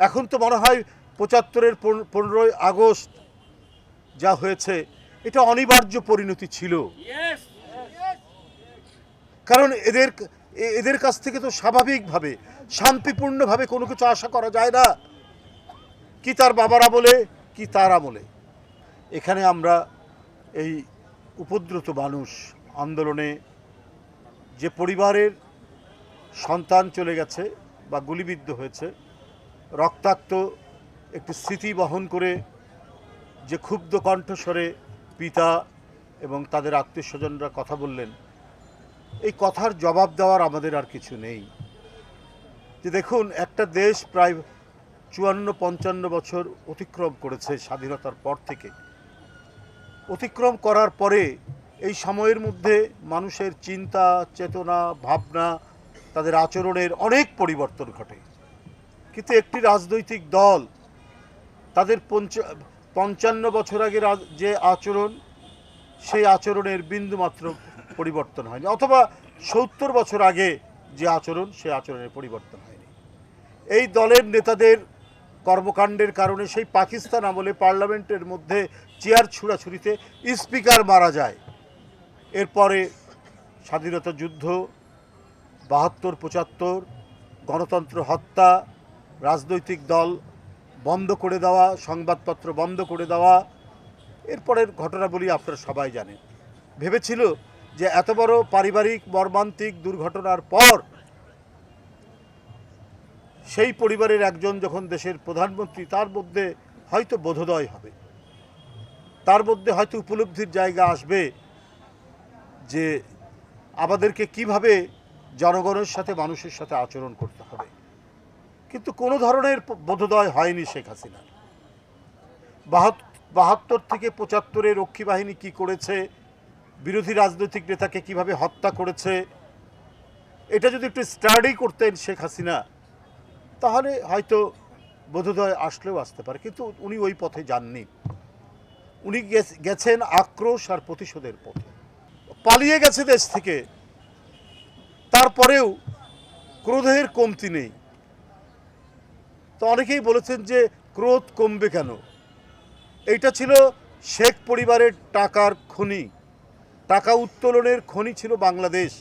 এখন তো মনে হয় পঁচাত্তরের পনেরোই আগস্ট যা হয়েছে এটা অনিবার্য পরিণতি ছিল। কারণ এদের এদের কাছ থেকে তো স্বাভাবিকভাবে শান্তিপূর্ণভাবে কোনো কিছু আশা করা যায় না। কি তার বাবারা বলে কি তার আমলে এখানে আমরা এই উপদ্রুত মানুষ আন্দোলনে যে পরিবারের সন্তান চলে গেছে বা গুলিবিদ্ধ হয়েছে রক্তাক্ত একটি স্মৃতি বহন করে যে ক্ষুব্ধ কণ্ঠস্বরে পিতা এবং তাদের আত্মীয় স্বজনরা কথা বললেন, এই কথার জবাব দেওয়ার আমাদের আর কিছু নেই। যে দেখুন, একটা দেশ প্রায় চুয়ান্ন, পঞ্চান্ন বছর অতিক্রম করেছে স্বাধীনতার পর থেকে। অতিক্রম করার পরে এই সময়ের মধ্যে মানুষের চিন্তা, চেতনা, ভাবনা, তাদের আচরণের অনেক পরিবর্তন ঘটে। কিন্তু একটি রাজনৈতিক দল, তাদের পঞ্চ- পঞ্চান্ন বছর আগে যে আচরণ, সেই আচরণের বিন্দুমাত্র পরিবর্তন হয়নি, অথবা সত্তর বছর আগে যে আচরণ সেই আচরণের পরিবর্তন হয়নি। এই দলের নেতাদের কর্মকাণ্ডের কারণে সেই পাকিস্তান আমলে পার্লামেন্টের মধ্যে চেয়ার ছুড়াছুরিতে স্পিকার মারা যায়। এরপরে স্বাধীনতা যুদ্ধ, বাহাত্তর, পঁচাত্তর, গণতন্ত্র হত্যা রাজনৈতিক দল বন্ধ করে দেওয়া, সংবাদপত্র বন্ধ করে দেওয়া, এরপরের ঘটনাবলী আপনারা সবাই জানেন। ভেবেছিল যে এত বড় পারিবারিক, মর্মান্তিক দুর্ঘটনার পর সেই পরিবারের একজন যখন দেশের প্রধানমন্ত্রী, তার মধ্যে হয়তো বোধোদয় হবে। তার মধ্যে হয়তো উপলব্ধির জায়গা আসবে যে আমাদেরকে কীভাবে জনগণের সাথে, মানুষের সাথে আচরণ করতে কিন্তু কোনো ধরনের বোধোদয় হয়নি শেখ হাসিনা। বাহাত্তর থেকে পঁচাত্তরে রক্ষী বাহিনী কি করেছে, বিরোধী রাজনৈতিক নেতাকে কীভাবে হত্যা করেছে, এটা যদি একটু স্টাডি করতেন শেখ হাসিনা, তাহলে হয়তো বোধোদয় আসলেও আসতে পারে। কিন্তু উনি ওই পথে যাননি। উনি গেছেন আক্রোশ আর প্রতিশোধের পথে। পালিয়ে গেছে দেশ থেকে। তারপরেও ক্রোধের কমতি নেই। তো অনেকেই বলেছেন যে ক্রোধ কমবে কেন? এইটা ছিল শেখ পরিবারের টাকার খনি। টাকা উত্তোলনের খনি ছিল বাংলাদেশ।